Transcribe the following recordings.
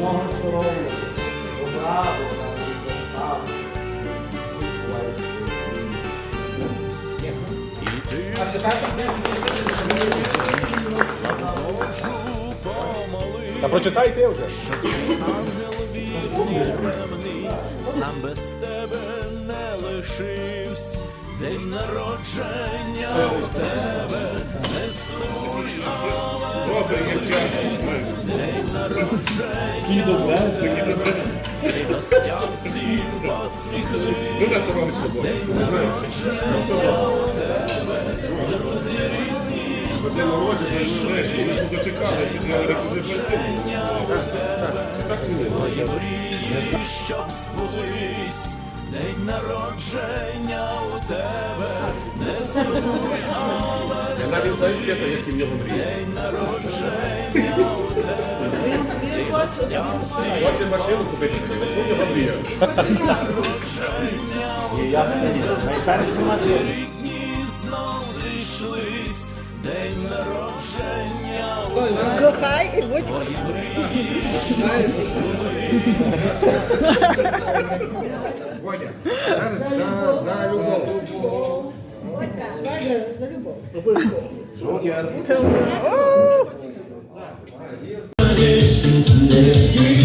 Мого здоров'я, добра, Бога, достав. А читайте Та прочитайте вже. Сам без тебе не лишився, день народження у тебе не сумуй, але день народження гостям всім посміхнись, день народження у тебе, друзі рідні, знов зійшлись, Твої мрії, щоб збулись, день народження у тебе. Не сумуй, але день народження у тебе, ти гостям всім Хоче. машину купити, у нього мрія. народження у Найперші машини. рідні знов зійшлись, день народження у тебе. Кохай і будь Твої зараз за, за любов. За любов. Губить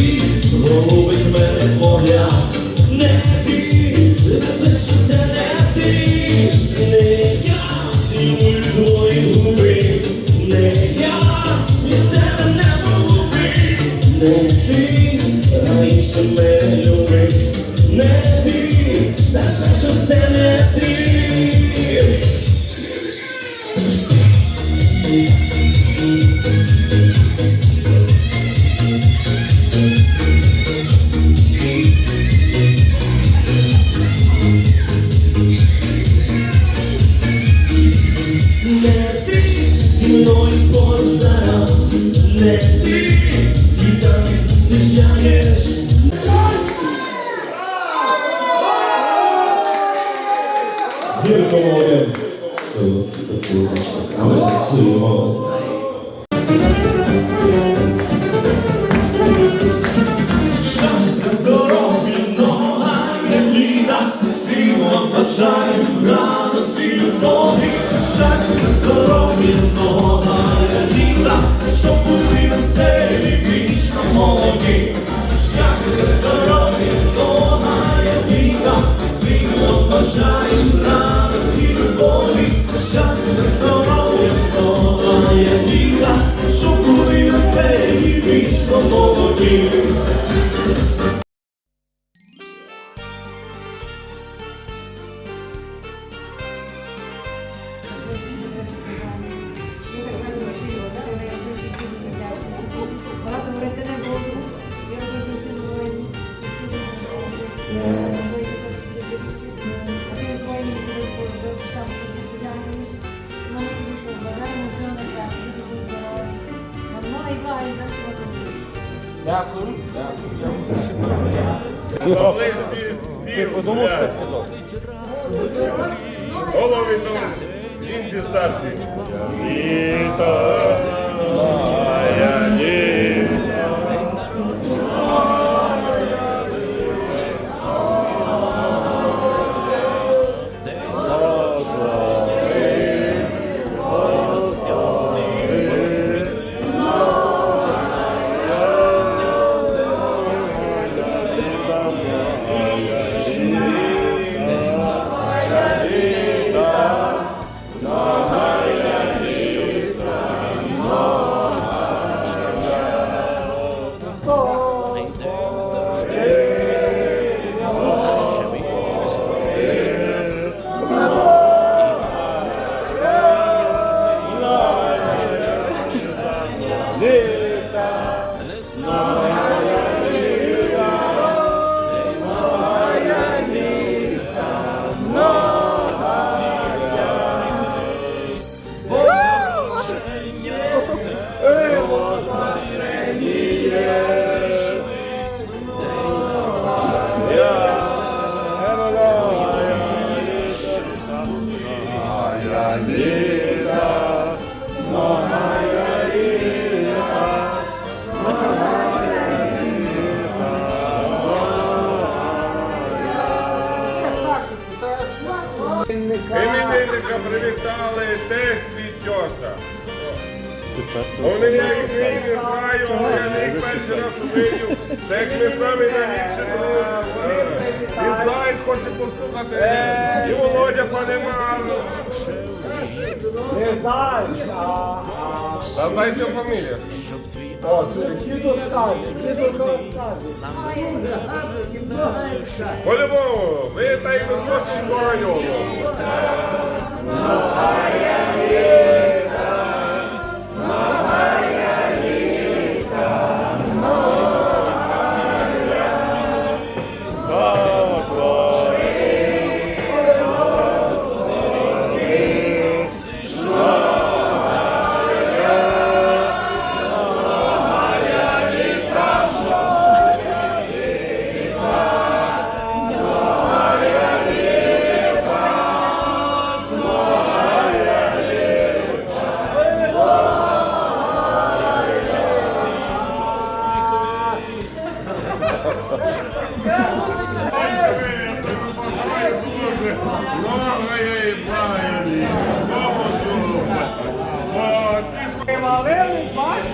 не ти, раніше мене любив, не ти, Гірко молодим. Солодкий поцілуночок, а ми танцюємо. Здоров'я, не літа, сила бажаю радості любові, щастя, здоров'я, Дякую. Дякую. Ти подумав, що сказав? Голові товариші, жінці старші. Вони я їх не знаю, але я їх перший раз увидів. Так ми самі найліпші друзі. І Зайць хоче послухати. І Володя панемало. Не знаєш, а... Та Зайць його фамілія. О, діду скаже, діду скаже. По-любому, ви та й не Скотського району.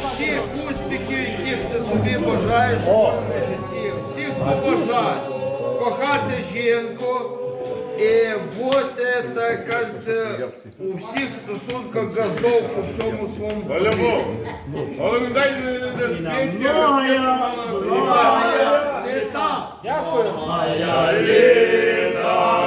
Всі успіхи, яких ти собі бажаєш в житті. Всіх побажати. Кохати жінку і бути, так кажеться, у всіх стосунках газов по всьому своєму. Але не дай не так. Дякую. Літа.